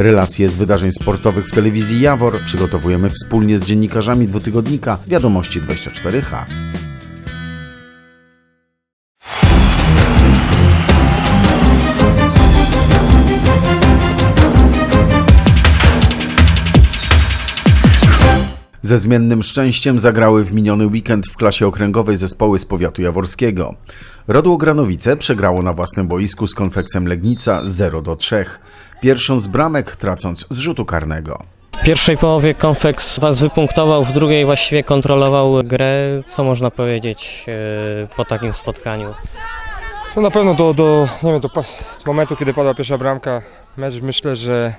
Relacje z wydarzeń sportowych w telewizji Jawor przygotowujemy wspólnie z dziennikarzami dwutygodnika Wiadomości 24H. Ze zmiennym szczęściem zagrały w miniony weekend w klasie okręgowej zespoły z powiatu jaworskiego. Rodło Granowice przegrało na własnym boisku z konfeksem Legnica 0 do 3. Pierwszą z bramek tracąc z rzutu karnego. W pierwszej połowie Konfeks was wypunktował, w drugiej właściwie kontrolował grę. Co można powiedzieć e, po takim spotkaniu? No na pewno do, do, nie wiem, do pa- momentu, kiedy padła pierwsza bramka, mecz myślę, że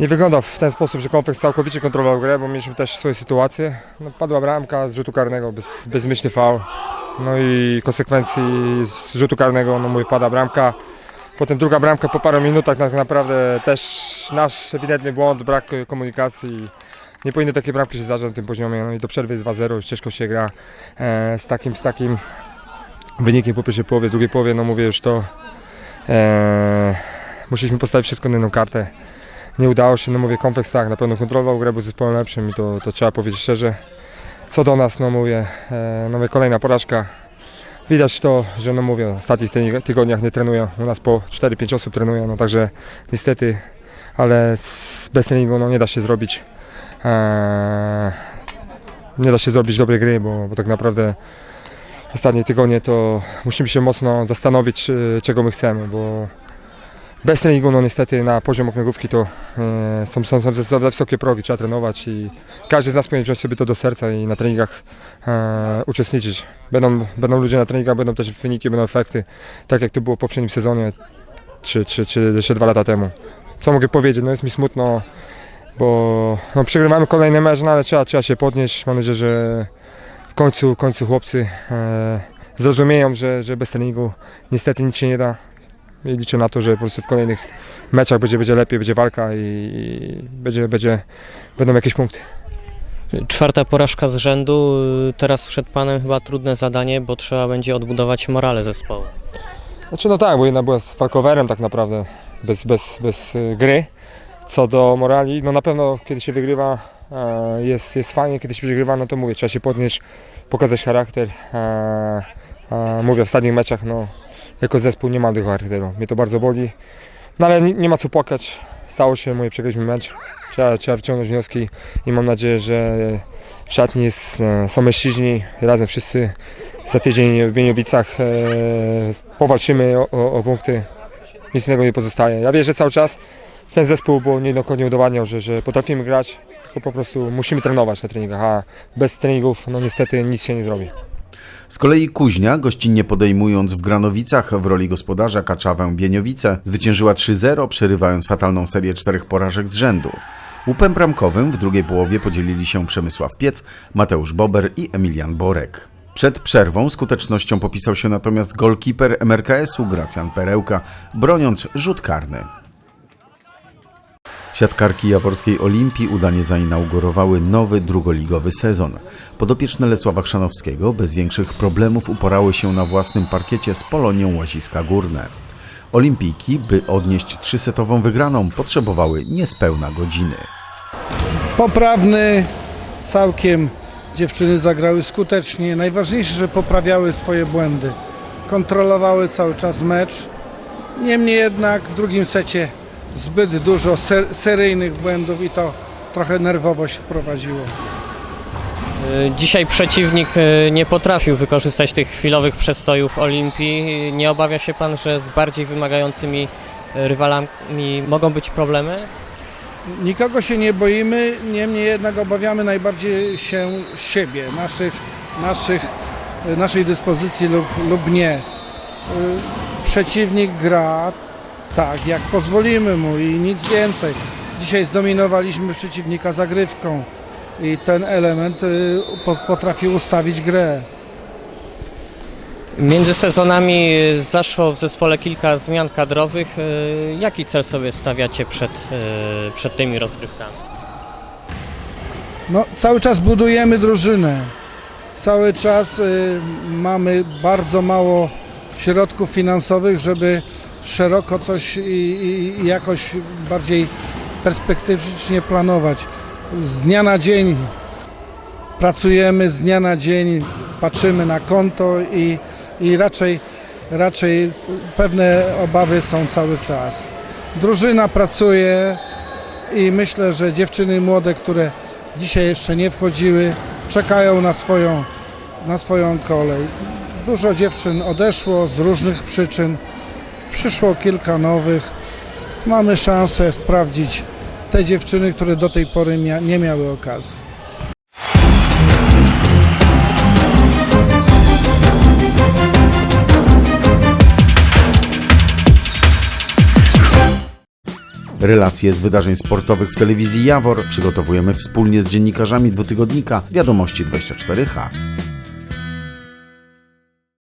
nie wyglądał w ten sposób, że Konfeks całkowicie kontrolował grę, bo mieliśmy też swoje sytuacje. No, padła bramka z rzutu karnego, bez, bezmyślny faul. No i konsekwencji z rzutu karnego, no mówię, pada bramka. Potem druga bramka po paru minutach, tak naprawdę też nasz ewidentny błąd, brak komunikacji. Nie powinny takie bramki się zdarzać na tym poziomie. No i do przerwy jest 2-0, już ciężko się gra e, z takim, z takim wynikiem po pierwszej połowie, drugiej połowie, no mówię już to e, musieliśmy postawić wszystko na jedną kartę. Nie udało się, no mówię, kompleks tak, na pewno kontrolował grę, był zespołem lepszym i to, to trzeba powiedzieć szczerze. Co do nas, no mówię, e, no mówię, kolejna porażka. Widać to, że no mówię, w ostatnich tyg- tygodniach nie trenują, u nas po 4-5 osób trenuje, no także niestety, ale bez treningu no, nie da się zrobić e, nie da się zrobić dobrej gry, bo, bo tak naprawdę ostatnie tygodnie to musimy się mocno zastanowić, czy- czego my chcemy, bo bez treningu, no niestety na poziom okręgówki to e, są, są, są za wysokie progi, trzeba trenować i każdy z nas powinien wziąć sobie to do serca i na treningach e, uczestniczyć. Będą, będą ludzie na treningach, będą też wyniki, będą efekty, tak jak to było w poprzednim sezonie, czy, czy, czy jeszcze dwa lata temu. Co mogę powiedzieć, no jest mi smutno, bo no, przegrywamy kolejny mecz, no ale trzeba, trzeba się podnieść, mam nadzieję, że w końcu, w końcu chłopcy e, zrozumieją, że, że bez treningu niestety nic się nie da. I liczę na to, że po prostu w kolejnych meczach będzie, będzie lepiej, będzie walka i, będzie, będzie, będą jakieś punkty. Czwarta porażka z rzędu. Teraz przed panem chyba trudne zadanie, bo trzeba będzie odbudować morale zespołu. Znaczy no tak, bo jedna była z Falcowerem tak naprawdę, bez, bez, bez y, gry. Co do morali, no na pewno kiedy się wygrywa e, jest, jest fajnie, kiedy się przegrywa, no to mówię, trzeba się podnieść, pokazać charakter. E, e, mówię, w ostatnich meczach, no jako zespół nie mam tego charakteru, mnie to bardzo boli. No ale nie, ma co płakać, stało się, mówię, przegraliśmy mecz. Trzeba, trzeba wyciągnąć wnioski i mam nadzieję, że w szatni jest, e, są mężczyźni, razem wszyscy za tydzień w Bieniowicach e, powalczymy o, o, o punkty. Nic innego nie pozostaje. Ja wierzę cały czas ten zespół, bo niejednokrotnie udowadniał, że, że potrafimy grać, tylko po prostu musimy trenować na treningach, a bez treningów no niestety nic się nie zrobi. Z kolei Kuźnia, gościnnie podejmując w Granowicach w roli gospodarza Kaczawę Bieniowice, zwyciężyła 3-0, przerywając fatalną serię czterech porażek z rzędu. Łupem bramkowym w drugiej połowie podzielili się Przemysław Piec, Mateusz Bober i Emilian Borek. Przed przerwą skutecznością popisał się natomiast golkiper MRKS-u Gracjan Perełka, broniąc rzut karny. Siatkarki Jaworskiej Olimpii udanie zainaugurowały nowy drugoligowy sezon. Podopieczne Lesława Chrzanowskiego bez większych problemów uporały się na własnym parkiecie z Polonią Łaziska Górne. Olimpijki, by odnieść trzysetową wygraną, potrzebowały niespełna godziny. poprawny, całkiem dziewczyny zagrały skutecznie. Najważniejsze, że poprawiały swoje błędy. Kontrolowały cały czas mecz. Niemniej jednak w drugim secie zbyt dużo ser- seryjnych błędów i to trochę nerwowość wprowadziło. Y, Dzisiaj przeciwnik y, nie potrafił wykorzystać tych chwilowych przestojów Olimpii. Nie obawia się pan, że z bardziej wymagającymi y, rywalami mogą być problemy? Nikogo się nie boimy, niemniej jednak obawiamy najbardziej się siebie, naszych, naszych, naszej dyspozycji lub, lub nie. Przeciwnik gra tak, jak pozwolimy mu i nic więcej. Dzisiaj zdominowaliśmy przeciwnika zagrywką i ten element y, po- potrafi ustawić grę. Między sezonami y, zaszło w zespole kilka zmian kadrowych. Y, Jaki cel sobie stawiacie przed, y, przed tymi rozgrywkami? No, cały czas budujemy drużynę. Cały czas y, mamy bardzo mało środków finansowych, żeby szeroko coś i, i, jakoś bardziej perspektywicznie planować. Z dnia na dzień pracujemy, z dnia na dzień patrzymy na konto i, i raczej, raczej pewne obawy są cały czas. Drużyna pracuje i myślę, że dziewczyny młode, które dzisiaj jeszcze nie wchodziły, czekają na swoją, na swoją kolej. Dużo dziewczyn odeszło z różnych przyczyn, przyszło kilka nowych. Mamy szansę sprawdzić te dziewczyny, które do tej pory mia- nie miały okazji. Relacje z wydarzeń sportowych w telewizji Jawor przygotowujemy wspólnie z dziennikarzami dwutygodnika Wiadomości 24H.